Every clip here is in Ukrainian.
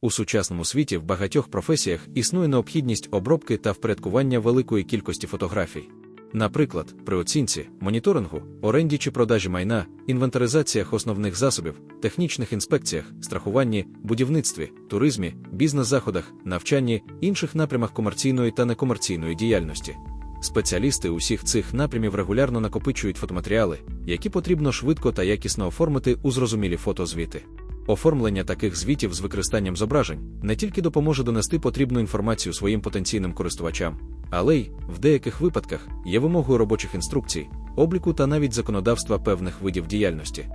У сучасному світі в багатьох професіях існує необхідність обробки та впорядкування великої кількості фотографій. Наприклад, при оцінці, моніторингу, оренді чи продажі майна, інвентаризаціях основних засобів, технічних інспекціях, страхуванні, будівництві, туризмі, бізнес-заходах, навчанні, інших напрямах комерційної та некомерційної діяльності. Спеціалісти усіх цих напрямів регулярно накопичують фотоматеріали, які потрібно швидко та якісно оформити у зрозумілі фотозвіти. Оформлення таких звітів з використанням зображень не тільки допоможе донести потрібну інформацію своїм потенційним користувачам, але й, в деяких випадках, є вимогою робочих інструкцій, обліку та навіть законодавства певних видів діяльності.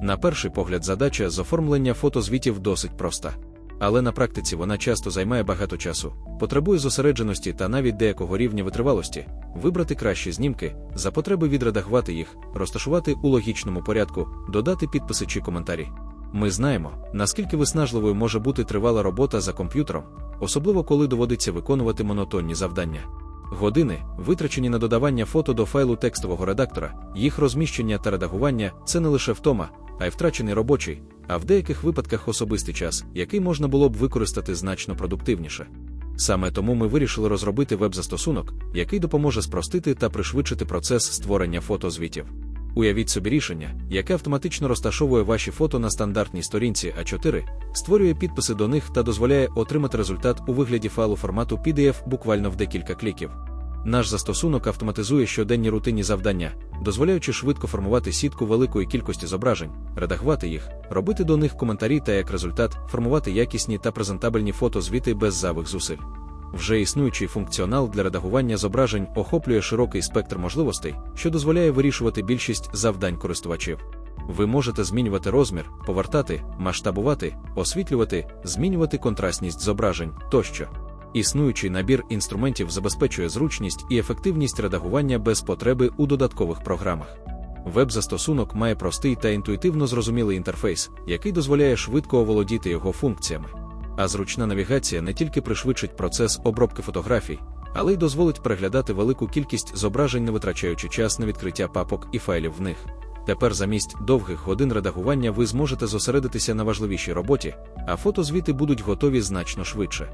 На перший погляд, задача з оформлення фотозвітів досить проста. Але на практиці вона часто займає багато часу, потребує зосередженості та навіть деякого рівня витривалості, вибрати кращі знімки, за потреби відредагувати їх, розташувати у логічному порядку, додати підписи чи коментарі. Ми знаємо, наскільки виснажливою може бути тривала робота за комп'ютером, особливо коли доводиться виконувати монотонні завдання. Години, витрачені на додавання фото до файлу текстового редактора, їх розміщення та редагування це не лише втома, а й втрачений робочий, а в деяких випадках особистий час, який можна було б використати значно продуктивніше. Саме тому ми вирішили розробити веб-застосунок, який допоможе спростити та пришвидшити процес створення фотозвітів. Уявіть собі рішення, яке автоматично розташовує ваші фото на стандартній сторінці А4, створює підписи до них та дозволяє отримати результат у вигляді файлу формату PDF буквально в декілька кліків. Наш застосунок автоматизує щоденні рутинні завдання, дозволяючи швидко формувати сітку великої кількості зображень, редагувати їх, робити до них коментарі та як результат формувати якісні та презентабельні фотозвіти без зайвих зусиль. Вже існуючий функціонал для редагування зображень охоплює широкий спектр можливостей, що дозволяє вирішувати більшість завдань користувачів. Ви можете змінювати розмір, повертати, масштабувати, освітлювати, змінювати контрастність зображень тощо. Існуючий набір інструментів забезпечує зручність і ефективність редагування без потреби у додаткових програмах. Веб-застосунок має простий та інтуїтивно зрозумілий інтерфейс, який дозволяє швидко оволодіти його функціями. А зручна навігація не тільки пришвидшить процес обробки фотографій, але й дозволить переглядати велику кількість зображень, не витрачаючи час на відкриття папок і файлів в них. Тепер замість довгих годин редагування ви зможете зосередитися на важливішій роботі, а фотозвіти будуть готові значно швидше.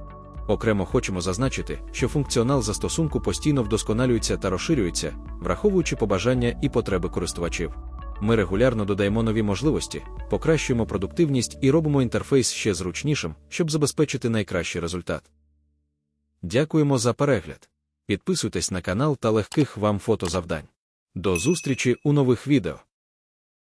Окремо хочемо зазначити, що функціонал застосунку постійно вдосконалюється та розширюється, враховуючи побажання і потреби користувачів. Ми регулярно додаємо нові можливості, покращуємо продуктивність і робимо інтерфейс ще зручнішим, щоб забезпечити найкращий результат. Дякуємо за перегляд. Підписуйтесь на канал та легких вам фотозавдань. До зустрічі у нових відео.